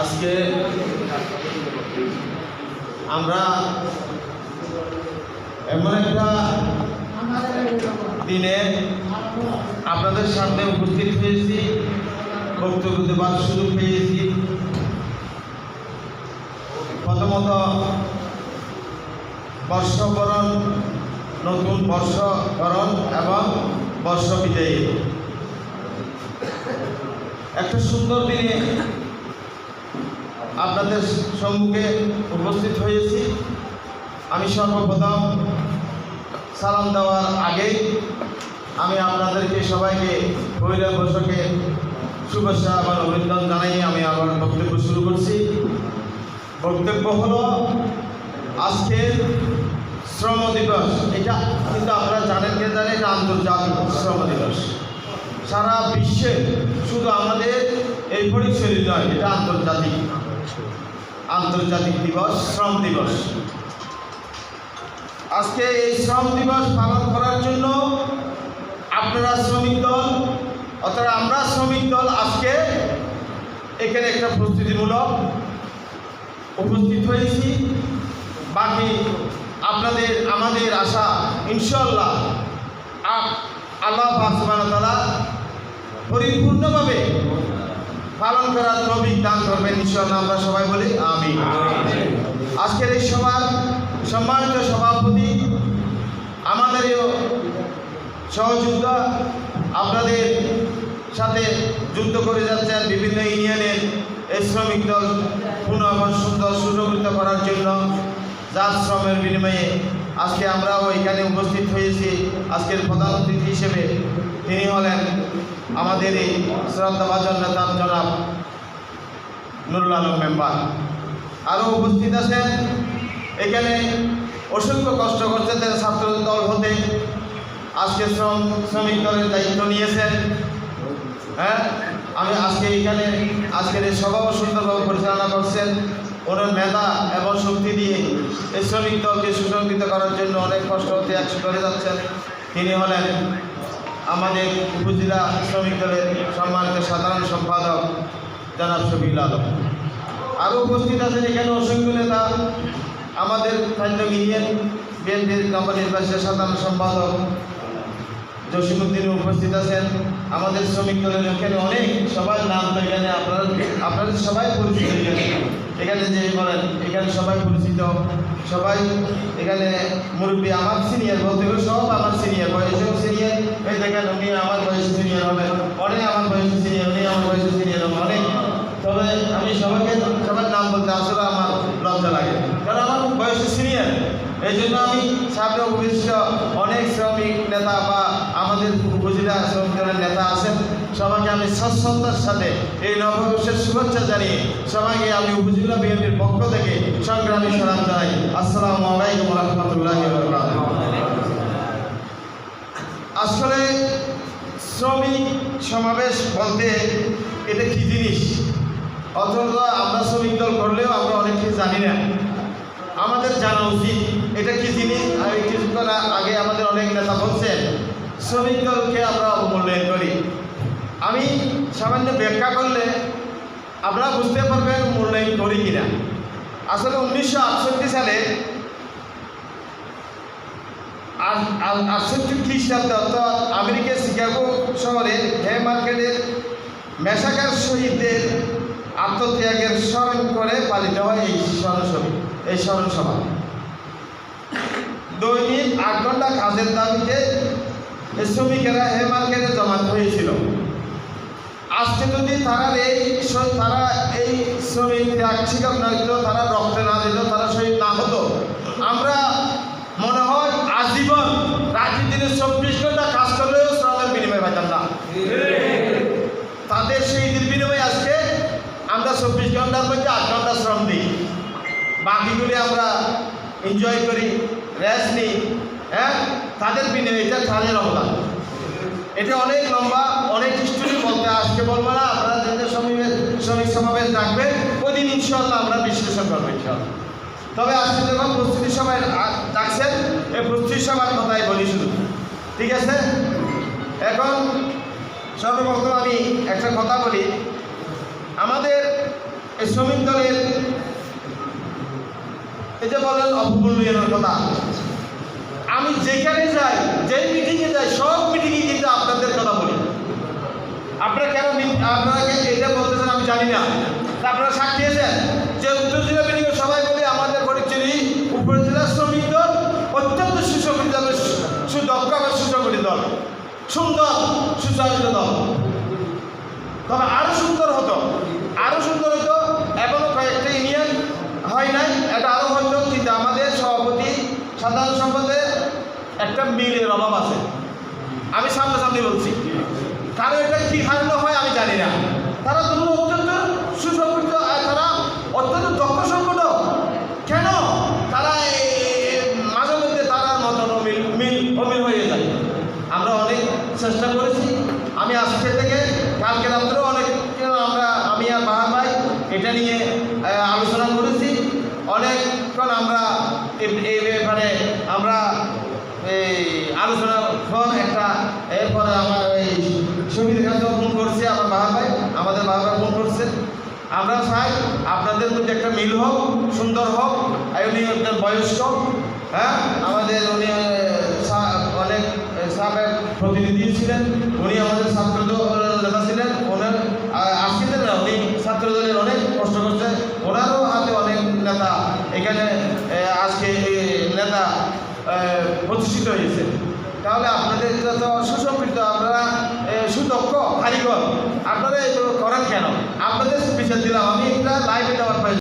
আজকে আমরা এমন একটা দিনে আপনাদের সামনে উপস্থিত হয়েছি, বক্তব্য দেবার সুযোগ পেয়েছি। প্রথমত, বর্ষবরণ, নতুন বর্ষবরণ এবং বর্ষ বিদায়ী একটা সুন্দর দিনে আপনাদের সম্মুখে উপস্থিত হয়েছি। আমি সর্বপ্রথম সালাম দেওয়ার আগেই আমি আপনাদেরকে সবাইকে পহিলা বৈশাখে শুভেচ্ছা এবং অভিনন্দন জানাই আমি আমার বক্তব্য শুরু করছি। বক্তব্য হলো আজকের শ্রম দিবস। এটা কিন্তু আপনারা জানেন কে জানেন এটা আন্তর্জাতিক শ্রম দিবস। সারা বিশ্বে শুধু আমাদের এই পরিচয় নয় এটা আন্তর্জাতিক আন্তর্জাতিক দিবস, শ্রম দিবস। আজকে এই শ্রম দিবস পালন করার জন্য আপনারা শ্রমিক দল, অর্থাৎ আমরা শ্রমিক দল আজকে এখানে একটা প্রস্তুতিমূলক উপস্থিত হয়েছি। বাকি আপনাদের, আমাদের আশা ইনশাল্লাহ আল্লাহ পালন করার তৌফিক দান করবেন ইনশাল্লাহ আমরা সবাই বলি আমি আজকের এই সভার সম্মানিত সভাপতি আমাদেরও সহযোদ্ধা আপনাদের সাথে যুদ্ধ করে যাচ্ছেন বিভিন্ন ইউনিয়নের এই শ্রমিক দল পুনঃ সুন্দর সুরক্ষিত করার জন্য যার শ্রমের বিনিময়ে আজকে আমরাও এখানে উপস্থিত হয়েছি আজকের প্রধান অতিথি হিসেবে। তিনি হলেন আমাদের এই শ্রদ্ধাভাজন নেতা জনাব নুরুল আলম মেম্বার। আরও উপস্থিত আছেন এখানে অসংখ্য কষ্ট করছে তাদের ছাত্র দল হতে। আজকে শ্রম শ্রমিক দলের দায়িত্ব নিয়েছেন। হ্যাঁ? আমি আজকে এখানে আজকের এই সভাও সুন্দরভাবে পরিচালনা করছেন। ওনার মেধা এবং শক্তি দিয়ে এই শ্রমিক দলকে সুসংগঠিত করার জন্য অনেক কষ্ট হতে একশো করে যাচ্ছেন। তিনি হলেন আমাদের উপজেলা শ্রমিক দলের সম্মানিত সাধারণ সম্পাদক জনাব শফিউল আলম। আরও উপস্থিত আছেন এখানে অসংখ্য নেতা, আমাদের খাদ্য ইউনিয়ন বিএনপির বাসের সাধারণ সম্পাদক জসিমুদ্দিন উপস্থিত আছেন। আমাদের শ্রমিক দলের এখানে অনেক সবার নাম তো এখানে আপনারা আপনাদের সবাই পরিচিত এখানে যে বলেন, এখানে সবাই পরিচিত, সবাই এখানে মুরব্বী আমার সিনিয়র বলতে গেলে সব আমার সিনিয়র বয়সেও সিনিয়র এই দেখেন উনি আমার বয়সে সিনিয়র হবে অনেক আমার বয়সে সিনিয়র উনি আমার বয়সে সিনিয়র হবেন, অনেক। তবে আমি সবাইকে, সবার নাম বলতে আসলে আমার লজ্জা লাগে, কারণ আমার বয়সে সিনিয়র এই জন্য আমি সামনে উপবিষ্ট অনেক শ্রমিক নেতা বা আমাদের উপজেলা শ্রমিক দলের নেতা আছেন। সবাইকে আমি সচ্ছন্দার সাথে এই নববর্ষের শুভেচ্ছা জানিয়ে সবাইকে আমি উপজেলা বিএনপির পক্ষ থেকে সংগ্রামী সালাম জানাই। আসসালামু আলাইকুম রহমতুল্লাহ আসলে শ্রমিক সমাবেশ বলতে এটা কি জিনিস? অথচ আমরা শ্রমিক দল করলেও আমরা অনেক কিছু জানি না। আমাদের জানা উচিত, এটা কি জিনিস? কিছুক্ষণ আগে আমাদের অনেক নেতা বলছেন শ্রমিক দলকে আমরা অবমূল্যায়ন করি। আমি সামান্য ব্যাখ্যা করলে আপনারা বুঝতে পারবেন মূল্যায়ন করি কিনা। আসলে উনিশশো আটষট্টি সালে আট- আট- আটষট্টি খ্রিস্টাব্দে অর্থাৎ আমেরিকার শিকাগো শহরে হে মার্কেটের মেশাকার শহীদদের আত্মত্যাগের স্মরণ করে পালিত হয় এই স্মরণসভা। এই স্মরণসভা দৈনিক আট ঘণ্টা কাজের দাবিতে এই শ্রমিকেরা হে মার্কেটে জমা হয়েছিল। আজকে যদি তারা এই তারা এই শ্রমিক ত্যাগ স্বীকার না দিত তারা রক্তে না দিত তারা শহীদ না হতো আমরা মনে হয় আজীবন রাত্রি দিনে চব্বিশ ঘণ্টা কাজ করলেও শ্রমের বিনিময় পাইতাম না। তাদের সেই দিন বিনিময়ে আজকে আমরা চব্বিশ ঘণ্টার মধ্যে আট ঘণ্টা শ্রম দিই বাকিগুলি আমরা এনজয় করি রেস্ট নিই হ্যাঁ? তাদের বিনিময়ে এটা তাদের অবদান। এটা অনেক লম্বা, অনেক হিস্টোরি বলতে আজকে বলব না, আপনারা যেদিন শ্রমিক শ্রমিক সমাবেশ ডাকবেন ওই দিন ইনশাল্লাহ আমরা বিশ্লেষণ করব তবে আজকে যখন প্রস্তুতি সভায় ডাকছেন, এই প্রস্তুতি সভার কথাই বলি শুধু। ঠিক আছে? এখন সর্বপ্রথম আমি একটা কথা বলি। আমাদের এই শ্রমিক দলের এই যে বলেন অপমূল্যায়নের কথা, আমি যেখানে যাই, যেই মিটিংয়ে যাই, সব মিটিংয়ে কিন্তু আপনাদের কথা বলি। আপনারা কেন আপনারা এটা বলতেছেন আমি জানি না। আপনারা সাক্ষী আছেন যে উত্তর জেলা মিটিংয়ে সবাই বলি আমাদের ফটিকচুরি উপজেলা শ্রমিক দল অত্যন্ত সুসংগঠিত দল, সু- সুদক্ষ এবং সুসংগঠিত দল সুন্দর সুচালিত দল তবে আরও সুন্দর হতো আরও সুন্দর হতো এখনও কয়েকটা ইউনিয়ন হয় নাই এটা আরও হয়তো কিন্তু আমাদের সভাপতি সাধারণ সম্পাদকের একটা মিলের অভাব আছে। আমি সামনাসামনি বলছি। কারণ এটা কী কারণে হয় আমি জানি না। তারা দুটো অত্যন্ত সুসংগঠিত তারা অত্যন্ত দক্ষ সংগঠন কেন? তারা মাঝে মধ্যে তারা মতন অমিল, মিল, অমিল হয়ে যায়। আমরা অনেক চেষ্টা করেছি। আমি আজকে থেকে কালকে রাত্রেও অনেক আমরা আমি আর বাহা ভাই এটা নিয়ে আহ, আলোচনা করেছি অনেকক্ষণ আমরা এই- এই ব্যাপারে আমরা এই পর একটা, এরপরে আমার এই ছবির কাছেও ফোন করছে, আমার বাবা ভাই, আমাদের বাবা ভাই ফোন করছে। আমরা চাই আপনাদের মধ্যে একটা মিল হোক, সুন্দর হোক উনি একজন বয়স্ক হ্যাঁ? আমাদের উনি অনেক সাবেক প্রতিনিধি ছিলেন, উনি আমাদের ছাত্র নেতা ছিলেন, ওনার আসছিলেন না, উনি ছাত্র দলের অনেক কষ্ট করছে ওনারও হাতে অনেক নেতা এখানে আজকে নেতা প্রতিষ্ঠিত হয়েছে। তাহলে আপনাদের তো সুসম্পৃক্ত আপনারা সুদক্ষ, কারিগর। আপনারা এগুলো করেন কেন? আপনাদের বিচার দিলাম, আমি এটা লাইভে দেওয়ার